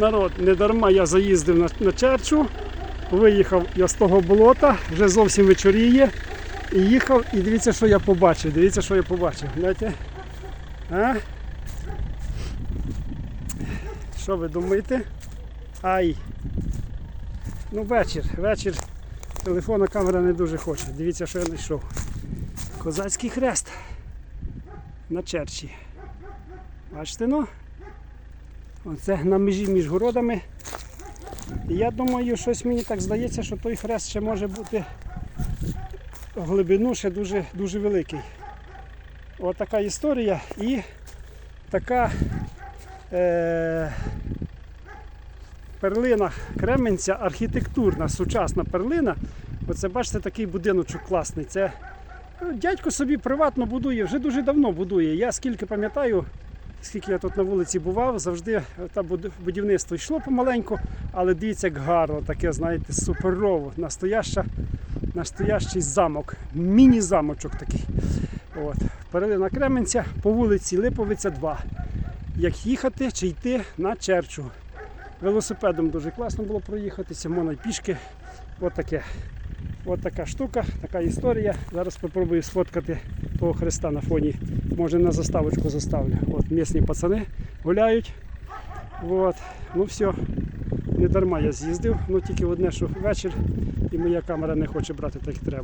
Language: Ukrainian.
Народ, не дарма я заїздив на, на черчу, виїхав я з того болота, вже зовсім вечоріє. І їхав, і дивіться, що я побачив. Дивіться, що я побачив. Знаєте? А? Що ви думаєте? Ай. Ну, вечір, вечір. Телефонна камера не дуже хоче. Дивіться, що я знайшов. Козацький хрест на черчі. Бачите, ну? Оце на межі між городами. Я думаю, щось мені так здається, що той хрест ще може бути в глибину ще дуже, дуже великий. От така історія і така е, перлина Кременця, архітектурна, сучасна перлина. Оце бачите, такий будиночок класний. Це ну, дядько собі приватно будує, вже дуже давно будує. Я скільки пам'ятаю, скільки я тут на вулиці бував, завжди та будівництво йшло помаленьку, але дивіться, як гарно, таке, знаєте, суперово. Настояща, настоящий замок, міні-замочок такий. От. Перлина Кременця по вулиці Липовиця 2. Як їхати чи йти на черчу. Велосипедом дуже класно було проїхатися, можна й пішки. От От така штука, така історія. Зараз спробую сфоткати того хреста на фоні. Може на заставочку заставлю. От місні пацани гуляють. От. Ну все, не дарма я з'їздив, ну тільки одне, що вечір і моя камера не хоче брати так треба.